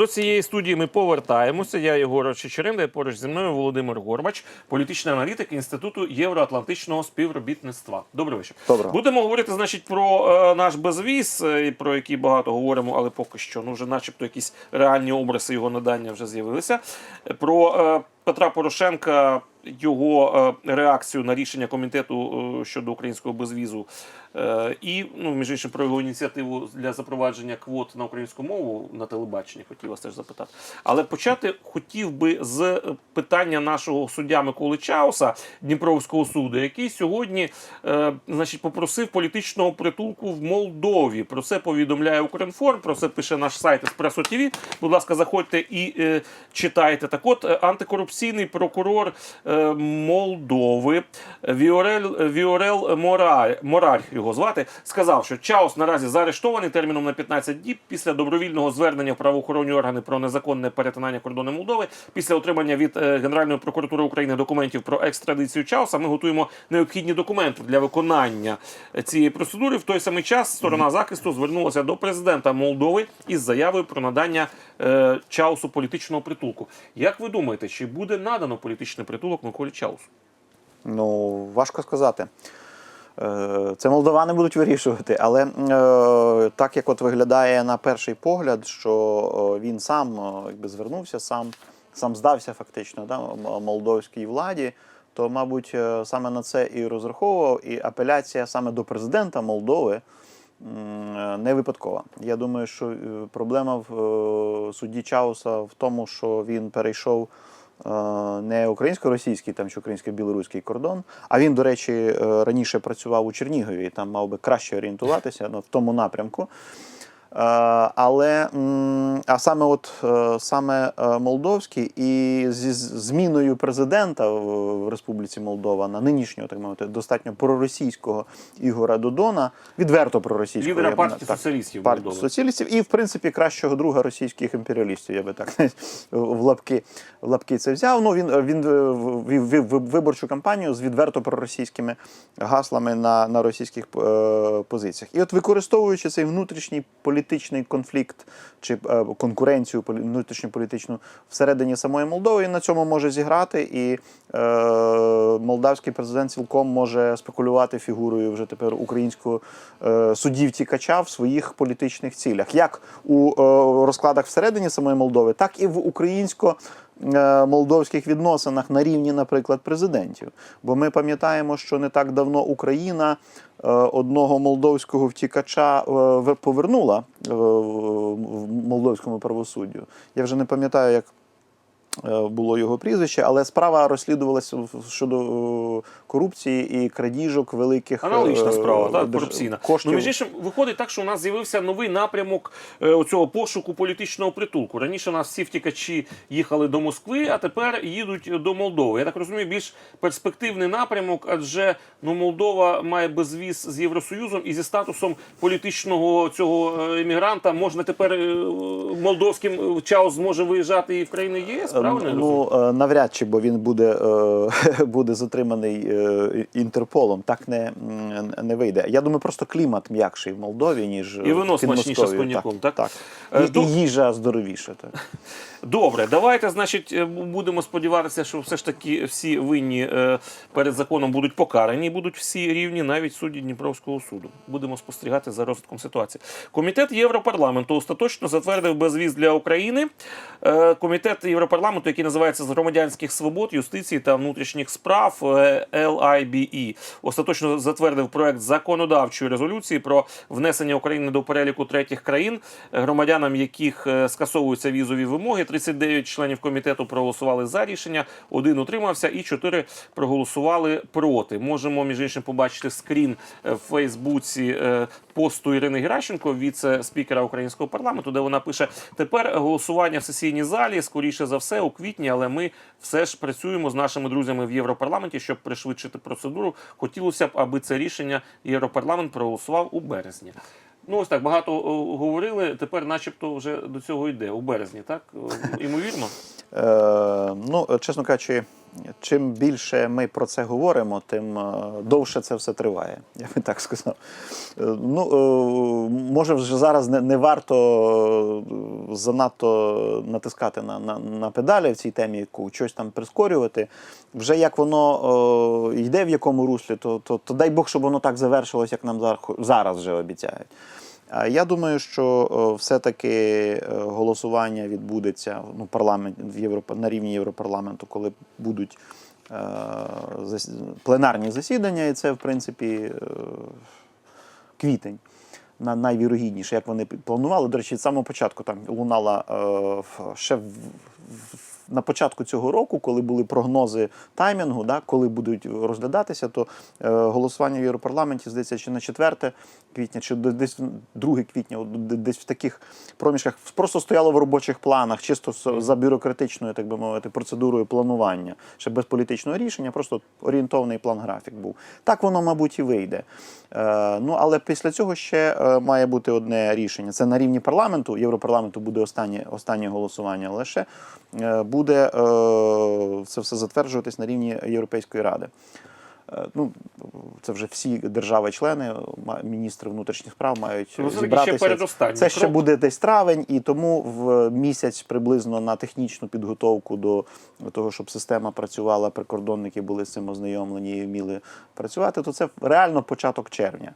До цієї студії ми повертаємося. Я Єгор Чечеринда, і поруч зі мною Володимир Горбач, політичний аналітик Інституту євроатлантичного співробітництва. Добрий вечір. Доброго. Будемо говорити, значить, про е, наш безвіз, е, про який багато говоримо, але поки що ну вже, начебто, якісь реальні образи його надання вже з'явилися. Про е, Петра Порошенка. Його е, реакцію на рішення комітету е, щодо українського безвізу, і ну між іншим про його ініціативу для запровадження квот на українську мову на телебаченні. Хотів вас теж запитати. Але почати хотів би з е, питання нашого суддя Миколи Чауса Дніпровського суду, який сьогодні, е, значить, попросив політичного притулку в Молдові. Про це повідомляє Укрінформ, про це пише наш сайт Еспресо ТВ. Будь ласка, заходьте і е, читайте. Так от, е, антикорупційний прокурор е, Молдови Віорел, Віорел Мораль, Мораль його звати, сказав, що Чаус наразі заарештований терміном на 15 діб після добровільного звернення в правоохоронні органи про незаконне перетинання кордону Молдови. Після отримання від е, Генеральної прокуратури України документів про екстрадицію Чауса. Ми готуємо необхідні документи для виконання цієї процедури. В той самий час сторона захисту звернулася до президента Молдови із заявою про надання е, Чаусу політичного притулку. Як ви думаєте, чи буде надано політичний притулок Миколі Чаусу? Ну, важко сказати. Е, Це молдовани будуть вирішувати, але е, так як от виглядає на перший погляд, що е, він сам якби звернувся, сам, сам здався фактично да, молдовській владі, то, мабуть, саме на це і розраховував, і апеляція саме до президента Молдови не випадкова. Я думаю, що проблема в судді Чауса в тому, що він перейшов не українсько-російський там чи українсько-білоруський кордон. А він, до речі, е, раніше працював у Чернігові і там мав би краще орієнтуватися ну, в тому напрямку. Е, Але а саме от е, саме е, молдовський і зі зміною президента в Республіці Молдова на нинішнього, так мовити, достатньо проросійського Ігора Додона, відверто проросійського Лідера б партії так, соціалістів партії Молдови. соціалістів і, в принципі, кращого друга російських імперіалістів, я би так в лапки, в лапки це взяв. Ну, він, він вів виборчу кампанію з відверто проросійськими гаслами на, на російських е, позиціях. І от використовуючи цей внутрішній політичний конфлікт чи е, конкуренцію полі- внутрішньополітичну всередині самої Молдови, і на цьому може зіграти, і е, молдавський президент цілком може спекулювати фігурою вже тепер українського е, суддів-тікача в своїх політичних цілях, як у е, розкладах всередині самої Молдови, так і в українсько. Е, Молдовських відносинах на рівні, наприклад, президентів. Бо ми пам'ятаємо, що не так давно Україна е, одного молдовського втікача е, повернула в молдовському правосуддю. Я вже не пам'ятаю, як було його прізвище, але справа розслідувалася щодо е, корупції і крадіжок великих е, Аналогічна справа, так, корупційна. коштів. Ну, між іншим, виходить так, що у нас з'явився новий напрямок е, оцього пошуку політичного притулку. Раніше у нас всі втікачі їхали до Москви, а тепер їдуть до Молдови. Я так розумію, більш перспективний напрямок, адже ну, Молдова має безвіз з Євросоюзом і зі статусом політичного цього е, емігранта можна тепер е, молдовським Чаус зможе виїжджати і в країни ЄС. Правильно? Ну, е, навряд чи, бо він буде, е, буде затриманий е, Інтерполом. Так не, не вийде. Я думаю, просто клімат м'якший в Молдові, ніж І вино смачніше з коньяком, так? так? так. І, то- і їжа здоровіша. Так. Добре, давайте, значить, е, будемо сподіватися, що все ж таки всі винні е, перед законом будуть покарані, будуть всі рівні, навіть судді Дніпровського суду. Будемо спостерігати за розвитком ситуації. Комітет Європарламенту остаточно затвердив безвіз для України. Е, Комітет Європарламенту, який називається з громадянських свобод, юстиції та внутрішніх справ LIBE, остаточно затвердив проект законодавчої резолюції про внесення України до переліку третіх країн, громадянам яких скасовуються візові вимоги. 39 членів комітету проголосували за рішення, один утримався і чотири проголосували проти. Можемо між іншим побачити скрін е, в Фейсбуці е, посту Ірини Геращенко, віце-спікера українського парламенту, де вона пише: тепер голосування в сесійній залі скоріше за все у квітні, але ми все ж працюємо з нашими друзями в Європарламенті, щоб пришвидшити процедуру. Хотілося б, аби це рішення Європарламент проголосував у березні. Ну, ось так багато о, говорили. Тепер, начебто, вже до цього йде у березні, так? О, Імовірно. Е, ну, чесно кажучи, чим більше ми про це говоримо, тим е, довше це все триває. Я би так сказав. Е, Ну, е, може, вже зараз не, не варто е, занадто натискати на, на, на педалі в цій темі, яку щось там прискорювати. Вже як воно е, йде в якому руслі, то, то, то дай Бог, щоб воно так завершилось, як нам зараз вже обіцяють. Я думаю, що е, все-таки е, голосування відбудеться ну, парламент в Європа на рівні Європарламенту, коли будуть е, зас- пленарні засідання, і це в принципі е, квітень. На найвірогідніше, як вони планували. До речі, з самого початку там лунала е, ще в- на початку цього року, коли були прогнози таймінгу, да, коли будуть розглядатися, то е, голосування в Європарламенті здається, чи на 4 квітня, чи десь 2 квітня, десь в таких проміжках просто стояло в робочих планах, чисто за бюрократичною, так би мовити, процедурою планування, ще без політичного рішення, просто орієнтовний план графік був. Так воно, мабуть, і вийде. Е, ну, але після цього ще е, має бути одне рішення. Це на рівні парламенту. Європарламенту буде останнє, останнє голосування, але ще е, буде е, це все затверджуватись на рівні Європейської ради. Е, Ну, це вже всі держави-члени, міністри внутрішніх справ мають Ну, це ще Це ще буде десь травень, і тому в місяць приблизно на технічну підготовку до того, щоб система працювала, прикордонники були з цим ознайомлені і вміли працювати, то це реально початок червня.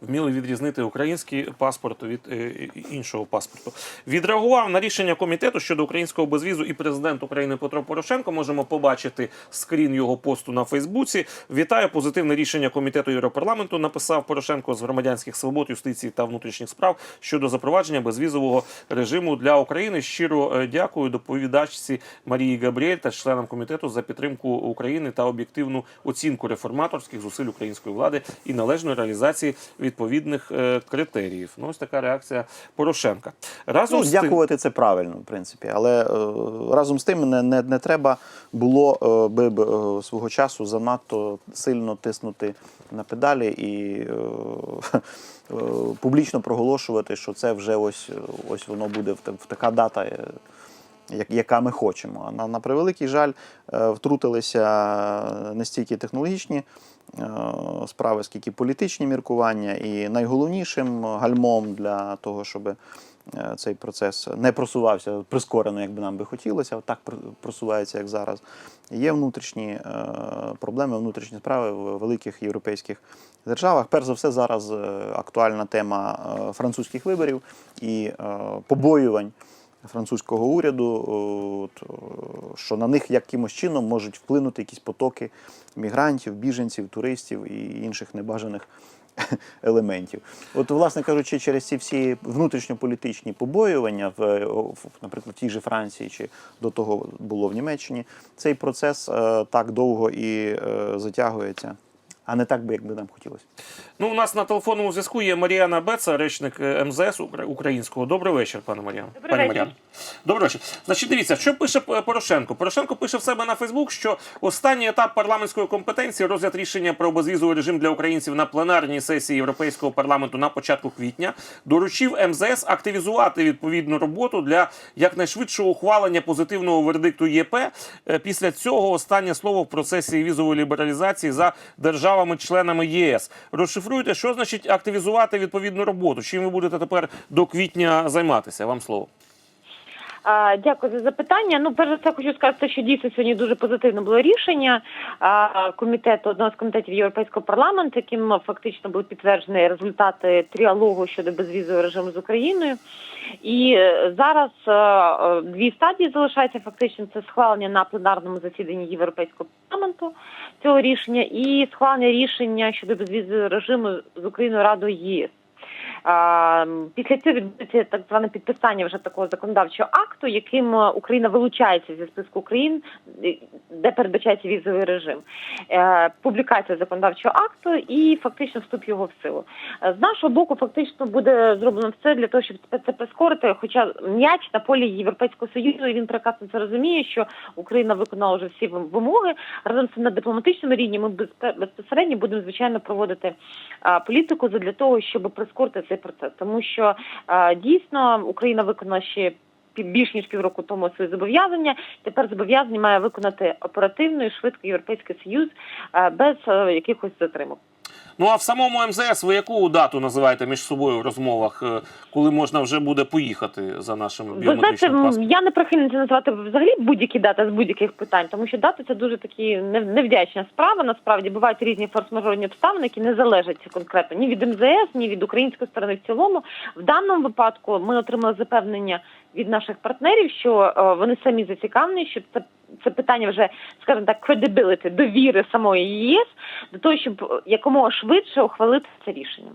Вміли відрізнити український паспорт від е, іншого паспорту. Відреагував на рішення комітету щодо українського безвізу і президент України Петро Порошенко. Можемо побачити скрін його посту на Фейсбуці. Вітаю позитивне рішення комітету Європарламенту. Написав Порошенко з громадянських свобод, юстиції та внутрішніх справ щодо запровадження безвізового режиму для України. Щиро е, дякую доповідачці Марії Габріель та членам комітету за підтримку України та об'єктивну оцінку реформаторських зусиль української влади і належної реалізації відповідних е, критеріїв. Ну ось така реакція Порошенка. Разом Ну, з тим, дякувати це правильно, в принципі. Але е, разом з тим не, не, не треба було е, би, свого часу занадто сильно тиснути на педалі і публічно проголошувати, що це вже ось, ось воно буде в, така дата. яка ми хочемо. А на, на превеликий жаль, втрутилися не стільки технологічні справи, скільки політичні міркування. І найголовнішим гальмом для того, щоб е, цей процес не просувався прискорено, як би нам би хотілося, так просувається, як зараз. Є внутрішні е, проблеми, внутрішні справи в великих європейських державах. Перш за все, зараз е, актуальна тема е, французьких виборів і е, побоювань французького уряду, от, що на них якимось чином можуть вплинути якісь потоки мігрантів, біженців, туристів і інших небажаних елементів. От, власне кажучи, через ці всі внутрішньополітичні побоювання, в, наприклад, в тій же Франції чи до того було в Німеччині, цей процес е, так довго і е, затягується, а не так би, як би нам хотілося. Ну у нас на телефонному зв'язку є Маріана Беца, речник е, МЗС Укра- українського. Добрий вечір, пане Маріано. Добрий Пані вечір. Добрий вечір. Значить, дивіться, що пише е, Порошенко. Порошенко пише в себе на Фейсбук, що останній етап парламентської компетенції розгляд рішення про безвізовий режим для українців на пленарній сесії Європейського парламенту на початку квітня доручив МЗС активізувати відповідну роботу для якнайшвидшого ухвалення позитивного вердикту ЄП. Е, Після цього останнє слово в процесі візової лібералізації за державами-членами ЄС. Розшифруйте, що значить активізувати відповідну роботу. Чим ви будете тепер до квітня займатися? Вам слово. Дякую за запитання. Ну, перш за все, хочу сказати, що дійсно сьогодні дуже позитивне було рішення комітету одного з комітетів Європейського парламенту, яким фактично були підтверджені результати тріалогу щодо безвізового режиму з Україною. І е, зараз дві стадії залишаються. Фактично, це схвалення на пленарному засіданні Європейського парламенту цього рішення і схвалення рішення щодо безвізового режиму з Україною Радою ЄС. Після цього відбудеться так зване підписання вже такого законодавчого акту, яким е, Україна вилучається зі списку країн, е, де передбачається візовий режим. Е, Публікація законодавчого акту і фактично вступ його в силу. З нашого боку, фактично буде зроблено все для того, щоб це прискорити. Хоча м'яч на полі Європейського союзу, і він прекрасно це розуміє, що Україна виконала вже всі вимоги. Разом з цим на дипломатичному рівні ми безпосередньо будемо звичайно проводити політику для того, щоб прискорити цей процес, тому що дійсно Україна виконала ще більш ніж півроку тому свої зобов'язання. Тепер зобов'язання має виконати оперативно і швидко Європейський Союз без е, якихось затримок. Ну а в самому МЗС ви яку дату називаєте між собою в розмовах, е, коли можна вже буде поїхати за нашим Ви знаєте, паспортом? я не прихильниця називати взагалі будь-які дати з будь-яких питань, тому що дати це дуже такі невдячна справа. Насправді бувають різні форс-мажорні обставини, які не залежать конкретно ні від МЗС, ні від української сторони в цілому. В даному випадку ми отримали запевнення від наших партнерів, що е, вони самі зацікавлені, щоб це. Це питання вже, скажімо так, credibility, довіри самої ЄС до того, щоб якомога швидше ухвалити це рішення.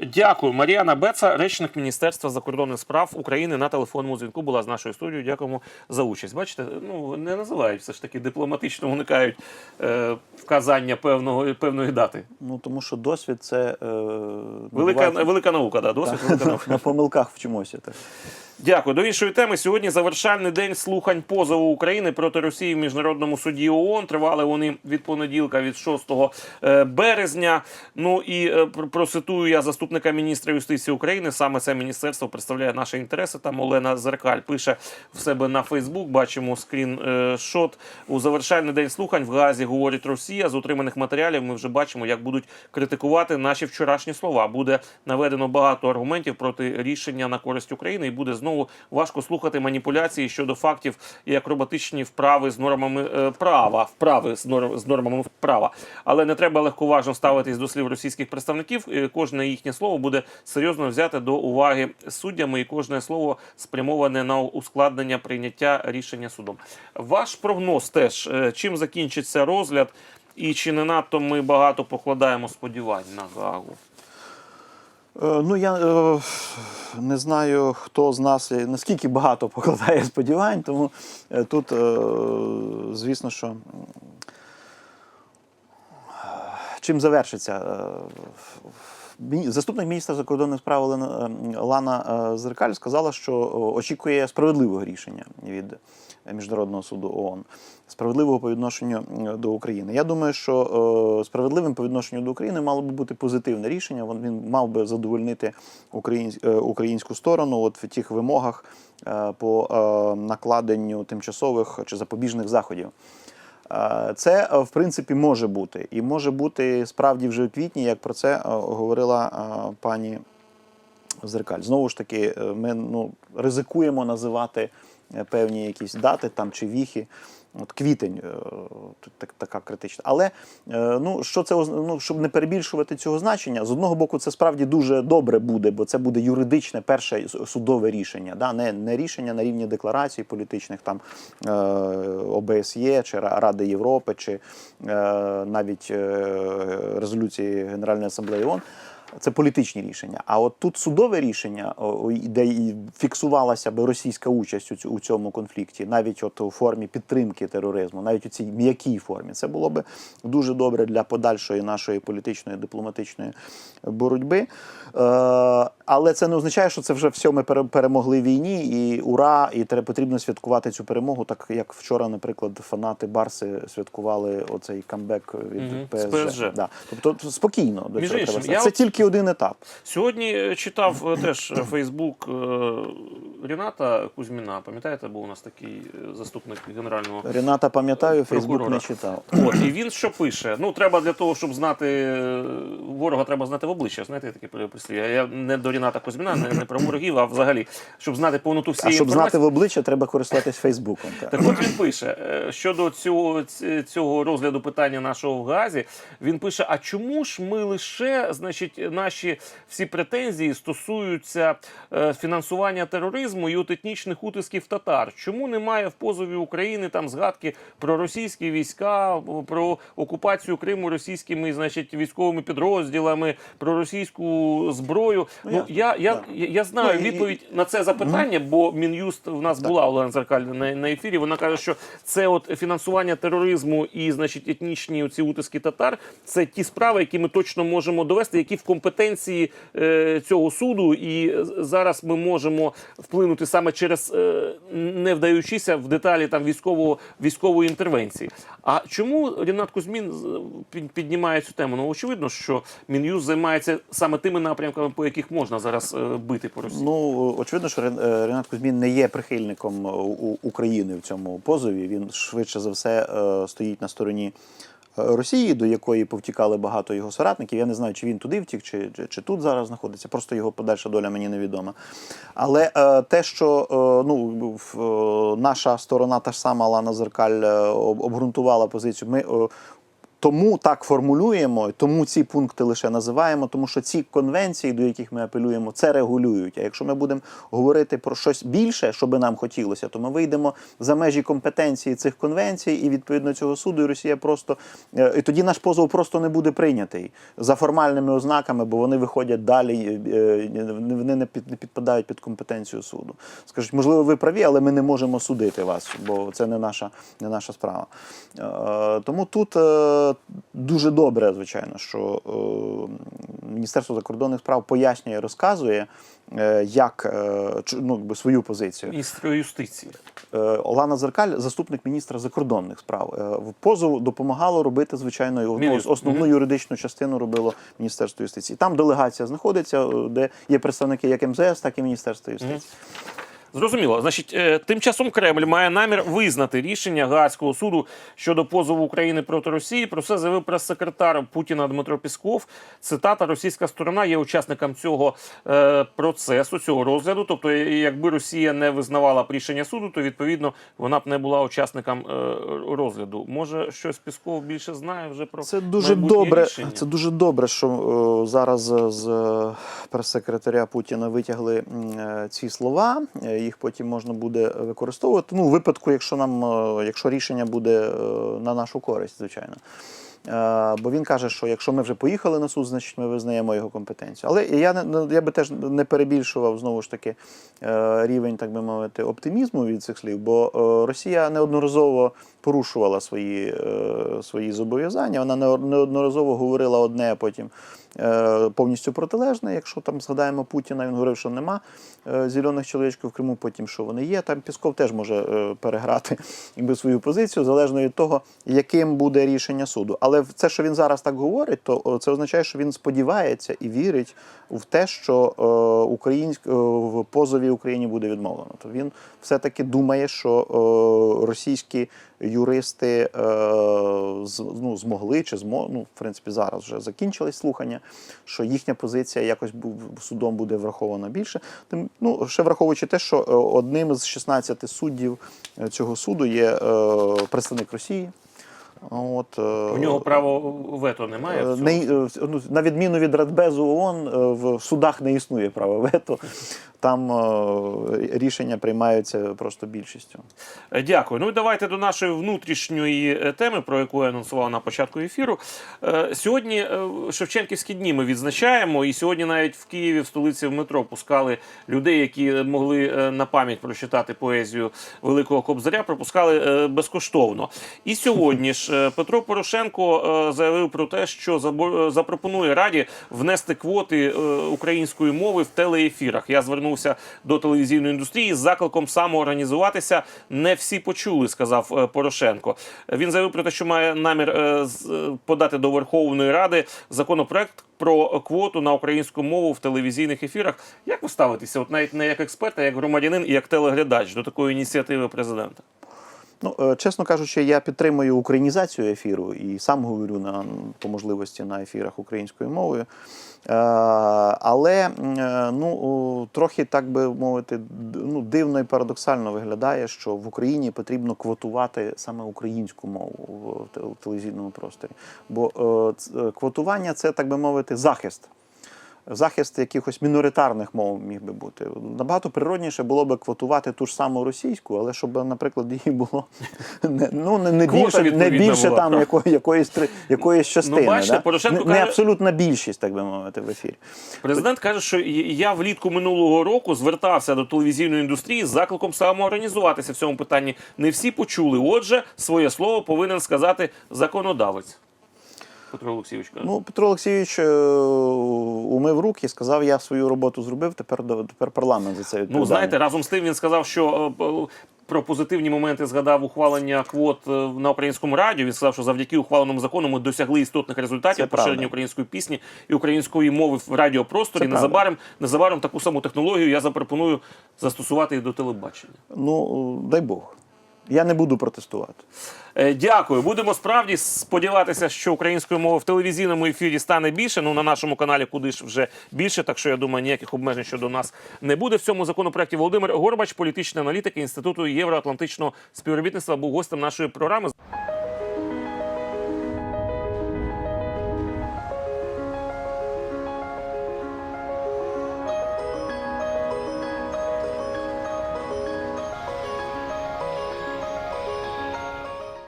Дякую. Маріана Беца, речник Міністерства закордонних справ України на телефонному дзвінку була з нашою студією. Дякуємо за участь. Бачите, ну не називають все ж таки дипломатично уникають е, вказання певного певної дати. Ну тому що досвід це е, Велика буває- велика наука, да, досить велика наука. на помилках вчимося. Так. Дякую. До іншої теми. Сьогодні завершальний день слухань позову України проти Росії в міжнародному суді ООН. Тривали вони від понеділка, від 6 е, березня. Ну і е, процитую я заступника міністра юстиції України. Саме це міністерство представляє наші інтереси. Там Олена Зеркаль пише в себе на Фейсбук. Бачимо скріншот. У завершальний день слухань в Газі говорить Росія. З отриманих матеріалів ми вже бачимо, як будуть критикувати наші вчорашні слова. Буде наведено багато аргументів проти рішення на користь України, і буде знову важко слухати маніпуляції щодо фактів і акробатичні вправи з нормами е, права, вправи з, норм, з нормами права. Але не треба легковажно ставитись до слів російських представників. Кожне їхнє слово буде серйозно взяте до уваги суддями, і кожне слово спрямоване на ускладнення прийняття рішення судом. Ваш прогноз теж е, чим закінчиться розгляд, і чи не надто ми багато покладаємо сподівань на Гаагу? Е, Ну я е, не знаю, хто з нас наскільки багато покладає сподівань, тому е, тут, е, звісно, що чим завершиться. е, Заступник міністра закордонних справ Олена е, Лана Зеркаль сказала, що очікує справедливого рішення від Міжнародного суду ООН, справедливого по відношенню е, до України. Я думаю, що е, справедливим по відношенню до України мало би бути позитивне рішення. Він, мав би задовольнити е, українську сторону от в тих вимогах е, по е, накладенню тимчасових чи запобіжних заходів. Е, Це, е, в принципі, може бути. І може бути справді вже в квітні, як про це е, говорила е, пані Зеркаль. Знову ж таки, е, ми ну, ризикуємо називати е, певні якісь дати там чи віхи. От квітень е, так, така критична. Але е, ну, що це ну, щоб не перебільшувати цього значення, з одного боку, це справді дуже добре буде, бо це буде юридичне перше судове рішення, да? не, не рішення на рівні декларацій політичних там е, ОБСЄ чи Ра- Ради Європи, чи е, навіть е, резолюції Генеральної асамблеї ООН. Це політичні рішення. А от тут судове рішення, де і фіксувалася би російська участь у цьому конфлікті, навіть от у формі підтримки тероризму, навіть у цій м'якій формі, це було би дуже добре для подальшої нашої політичної дипломатичної боротьби. Е, але це не означає, що це вже все ми пере- перемогли в війні, і ура, і треба потрібно святкувати цю перемогу, так як вчора, наприклад, фанати Барси святкували оцей камбек від Мгм, з ПСЖ. Да. Тобто спокійно до Між цього іншим, треба. Це от- тільки один етап. Сьогодні е, читав е, теж е, Фейсбук Ріната Кузьміна. Пам'ятаєте, був у нас такий заступник генерального Рената пам'ятаю, Фейсбук не читав. От, і він що пише? Ну, треба для того, щоб знати ворога, треба знати в обличчя. Знаєте, таке прислів'я. Я не до Ріната Кузьміна, не, не про ворогів, а взагалі, щоб знати повноту А щоб інформації. знати в обличчя, треба користуватись Фейсбуком. Так. Так от він пише щодо цього, цього розгляду питання нашого в Газі. Він пише: а чому ж ми лише, значить, наші всі претензії стосуються е, фінансування тероризму і от етнічних утисків татар? Чому немає в позові України там згадки про російські війська, про окупацію Криму російськими, значить, військовими підрозділами, про російську зброю? Ну, я- я, я, да. я, я знаю Ну, і- відповідь на це запитання, бо Мін'юст в нас була Олена Зеркаль на, на ефірі. Вона каже, що це от фінансування тероризму і, значить, етнічні ці утиски татар. Це ті справи, які ми точно можемо довести, які в комп- компетенції е, цього суду, і зараз ми можемо вплинути саме через е, не вдаючися в деталі там військового військової інтервенції. А чому Рінат Кузьмін з- піднімає цю тему? Ну очевидно, що Мін'юз займається саме тими напрямками, по яких можна зараз е, бити по Росії. Ну, очевидно, що е, Кузьмін не є прихильником е, України в цьому позові. Він швидше за все е, стоїть на стороні е, Росії, до якої повтікали багато його соратників. Я не знаю, чи він туди втік, чи, чи, чи тут зараз знаходиться. Просто його подальша доля мені невідома. Але е, те, що е, ну, в, е, наша сторона, та ж сама Лана Зеркаль, е, об- обґрунтувала позицію. Ми е, тому так формулюємо, тому ці пункти лише називаємо, тому що ці конвенції, до яких ми апелюємо, це регулюють. А якщо ми будемо говорити про щось більше, що би нам хотілося, то ми вийдемо за межі компетенції цих конвенцій, і відповідно цього суду, і Росія просто е, і тоді наш позов просто не буде прийнятий за формальними ознаками, бо вони виходять далі, е, е, вони не під- не підпадають під компетенцію суду. Скажуть, можливо, ви праві, але ми не можемо судити вас, бо це не наша, не наша справа. Тому тут дуже добре, звичайно, що е, Міністерство закордонних справ пояснює, розказує, е, як е, ну, якби свою позицію. Міністр юстиції. Е, Олана Зеркаль, заступник міністра закордонних справ. Е, В позову допомагало робити, звичайно, ну, основну юридичну частину робило Міністерство юстиції. Там делегація знаходиться, де є представники як МЗС, так і Міністерства юстиції. Зрозуміло. Значить, е, тим часом Кремль має намір визнати рішення Гаазького суду щодо позову України проти Росії. Про це заявив прес-секретар Путіна Дмитро Пісков. Цитата: Російська сторона є учасником цього е, процесу, цього розгляду. Тобто, якби Росія не визнавала б рішення суду, то відповідно вона б не була учасником е, розгляду. Може, щось Пісков більше знає вже про Це дуже добре. рішення? Це дуже добре, що е, зараз з- прес-секретаря Путіна витягли ці слова. Їх потім можна буде використовувати. Ну, у випадку, якщо нам, е, якщо рішення буде е, на нашу користь, звичайно. Е, Бо він каже, що якщо ми вже поїхали на суд, значить ми визнаємо його компетенцію. Але я я би теж не перебільшував знову ж таки рівень, так би мовити, оптимізму від цих слів, бо Росія неодноразово порушувала свої, свої зобов'язання. Вона неодноразово говорила одне, а потім повністю протилежне. Якщо там згадаємо Путіна, він говорив, що нема е, зелених чоловічків в Криму, потім що вони є. Там Пісков теж може е, переграти якби, свою позицію, залежно від того, яким буде рішення суду. Але це, що він зараз так говорить, то це означає, що він сподівається і вірить в те, що е, українськ, е, в позові Україні буде відмовлено. То він все-таки думає, що е, російські юристи е, ну, змогли чи змо, ну, в принципі, зараз вже закінчились слухання, що їхня позиція якось судом буде врахована більше. Тим, ну, ще враховуючи те, що е, одним з 16 суддів е, цього суду є е, представник Росії. От, У нього право вето немає. не, ну, на відміну від Радбезу ООН, в судах не існує права вето. Там е, рішення приймаються просто більшістю. Е, Дякую. Ну і давайте до нашої внутрішньої е, теми, про яку я анонсував на початку ефіру. Сьогодні Шевченківські дні ми відзначаємо, і сьогодні навіть в Києві в столиці в метро пускали людей, які могли на пам'ять прочитати поезію Великого Кобзаря, пропускали безкоштовно. І сьогодні ж Петро Порошенко заявив про те, що запропонує раді внести квоти української мови в телеефірах. Я звернувся до телевізійної індустрії з закликом самоорганізуватися. Не всі почули, сказав е, Порошенко. Він заявив про те, що має намір е, е, подати до Верховної Ради законопроект про квоту на українську мову в телевізійних ефірах. Як ви ставитеся, от навіть не як експерт, а як громадянин і як телеглядач до такої ініціативи президента? Ну, е, чесно кажучи, я підтримую українізацію ефіру і сам говорю на по можливості на ефірах українською мовою. Е, але е, ну, трохи, так би мовити, ну, дивно і парадоксально виглядає, що в Україні потрібно квотувати саме українську мову в те- телевізійному просторі. Бо квотування це, так би мовити, захист. Захист якихось міноритарних мов міг би бути. Набагато природніше було би квотувати ту ж саму російську, але щоб, наприклад, її було не, ну, не, не більше, не більше була. там яко, якоїсь, якоїсь частини. бачите, да? Порошенко не, не абсолютна більшість, так би мовити, в ефірі. Президент каже, що я влітку минулого року звертався до телевізійної індустрії з закликом самоорганізуватися в цьому питанні. Не всі почули. Отже, своє слово повинен сказати законодавець. Петро Олексійович каже. Ну, Петро Олексійович е, умив руки, сказав, я свою роботу зробив, тепер, тепер парламент за це Ну, знаєте, разом з тим він сказав, що е, е, про позитивні моменти згадав ухвалення квот на українському радіо. Він сказав, що завдяки ухваленому закону ми досягли істотних результатів поширення української пісні і української мови в радіопросторі. Це правда. Незабаром, незабаром таку саму технологію я запропоную застосувати і до телебачення. Ну, дай Бог. Я не буду протестувати. Е, Дякую. Будемо справді сподіватися, що української мови в телевізійному ефірі стане більше. Ну на нашому каналі куди ж вже більше. Так що я думаю, ніяких обмежень щодо нас не буде. В цьому законопроекті Володимир Горбач, політичний аналітик Інституту євроатлантичного співробітництва, був гостем нашої програми.